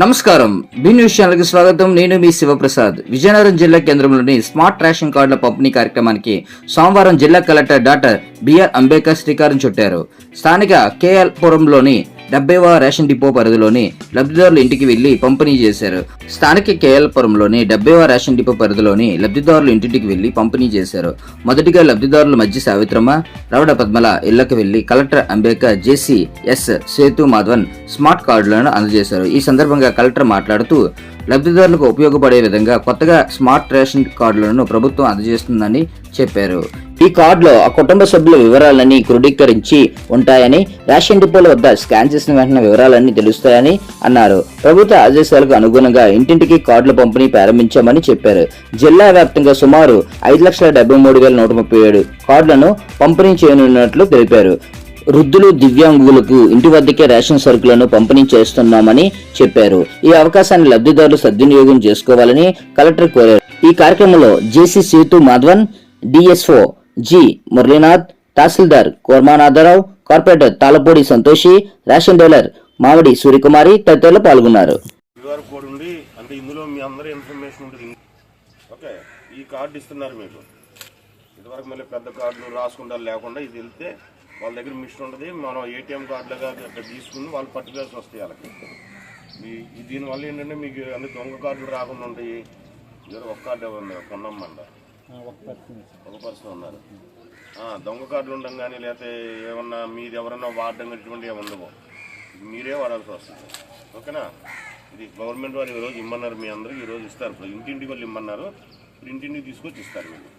నమస్కారం. B news ఛానల్కి స్వాగతం. నేను మీ శివప్రసాద్. విజయనగరం జిల్లా కేంద్రంలోని స్మార్ట్ రేషన్ కార్డుల పంపిణీ కార్యక్రమానికి సోమవారం జిల్లా కలెక్టర్ డాక్టర్ బిఆర్ అంబేద్కర్ శ్రీకారం చుట్టారు. స్థానిక కేఎల్ పురంలోని డెబ్బైవ రేషన్ డిపో పరిధిలోని లబ్ధిదారుల ఇంటికి వెళ్ళి పంపిణీ చేశారు. స్థానిక కేఎల్పురంలోని డెబ్బైవ రేషన్ డిపో పరిధిలోని లబ్ధిదారుల ఇంటింటికి వెళ్ళి పంపిణీ చేశారు. మొదటిగా లబ్ధిదారుల మధ్య సావిత్రమ్మ రవడ పద్మల ఇళ్ళకు వెళ్ళి collector Ambedkar JC S Sethu Madhavan smart కార్డులను అందజేశారు. ఈ సందర్భంగా కలెక్టర్ మాట్లాడుతూ లబ్ధిదారులకు ఉపయోగపడే విధంగా కొత్తగా స్మార్ట్ రేషన్ కార్డులను ప్రభుత్వం అందజేస్తుందని చెప్పారు. ఈ కార్డులో ఆ కుటుంబ సభ్యుల వివరాలన్నీ క్రోడీకరించి ఉంటాయని రేషన్ డిపోల వద్ద స్కాన్ చేసిన వెంటనే వివరాలన్నీ తెలుస్తాయని అన్నారు. ప్రభుత్వ ఆదేశాలకు అనుగుణంగా ఇంటింటికి కార్డుల పంపిణీ ప్రారంభించామని చెప్పారు. జిల్లా వ్యాప్తంగా సుమారు ఐదు లక్షల డెబ్బై మూడు వేల నూట ముప్పై ఏడు కార్డులను పంపిణీ చేయనున్నట్లు తెలిపారు. వృద్ధులు దివ్యాంగులకు ఇంటి వద్దకే రేషన్ సరుకులను పంపిణీ చేస్తున్నామని చెప్పారు. ఈ అవకాశాన్ని లబ్ధిదారులు సద్వినియోగం చేసుకోవాలని కలెక్టర్ కోరారు. ఈ కార్యక్రమంలో JC Sethu Madhavan DSO G. Muralinath tahsildar Kormanatharao corporator Talapudi Santoshi ration dealer Mamidi Suryakumari తదితరులు పాల్గొన్నారు. క్యూఆర్ కోడ్ ఉండి అంటే ఇందులో మీ అందరి ఇన్ఫర్మేషన్ ఉంటుంది. ఓకే. ఈ కార్డు ఇస్తున్నారు మీకు. ఇదివరకు మళ్ళీ పెద్ద కార్డులు రాసుకుంటారు లేకుండా ఇది వెళ్తే వాళ్ళ దగ్గర మిషన్ ఉంటుంది. మనం ఏటీఎం కార్డులుగా తీసుకుని వాళ్ళు పట్టుకోవాల్సి వస్తాయి వాళ్ళకి. మీ దీనివల్ల ఏంటంటే మీకు అన్ని దొంగ కార్డులు రాకుండా ఉంటాయి. ఇద్దరు ఒక కార్డు కొన్నాం కొన్నమ్మండ ఒక పర్సన్ ఉన్నారు. దొంగ కార్డులు ఉండడం కానీ లేకపోతే ఏమన్నా మీది ఎవరన్నా వాడడం ఇటువంటి ఏమి ఉండవు. మీరే వాడాల్సి వస్తుంది ఓకేనా? ఇది గవర్నమెంట్ వారు ఈరోజు ఇమ్మన్నారు మీ అందరికి ఈరోజు ఇస్తారు. ఇప్పుడు ఇంటింటికి వాళ్ళు ఇమ్మన్నారు. ఇప్పుడు ఇంటింటికి తీసుకొచ్చి ఇస్తారు అవుతుంది.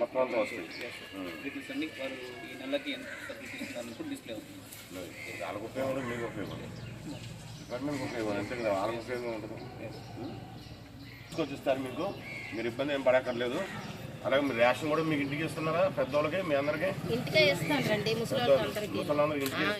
మొత్తం అంతా అవుతుంది. వాళ్ళకు ఉపయోగం మీకు ఉపయోగం. డిపార్ట్మెంట్కి ఉపయోగం. అంతే కదా వాళ్ళకి ఉపయోగం ఉంటుంది? తీసుకొచ్చి ఇస్తారు మీకు. మీరు ఇబ్బంది ఏం పడక్కర్లేదు. అలాగే మీరు రేషన్ కూడా మీకు ఇంటికి ఇస్తున్నారా? పెద్దవాళ్ళకి మీ అందరికీ? ఇంటికే ఇస్తాను రండి ముసలి ముసలాందరికి ఇంటికి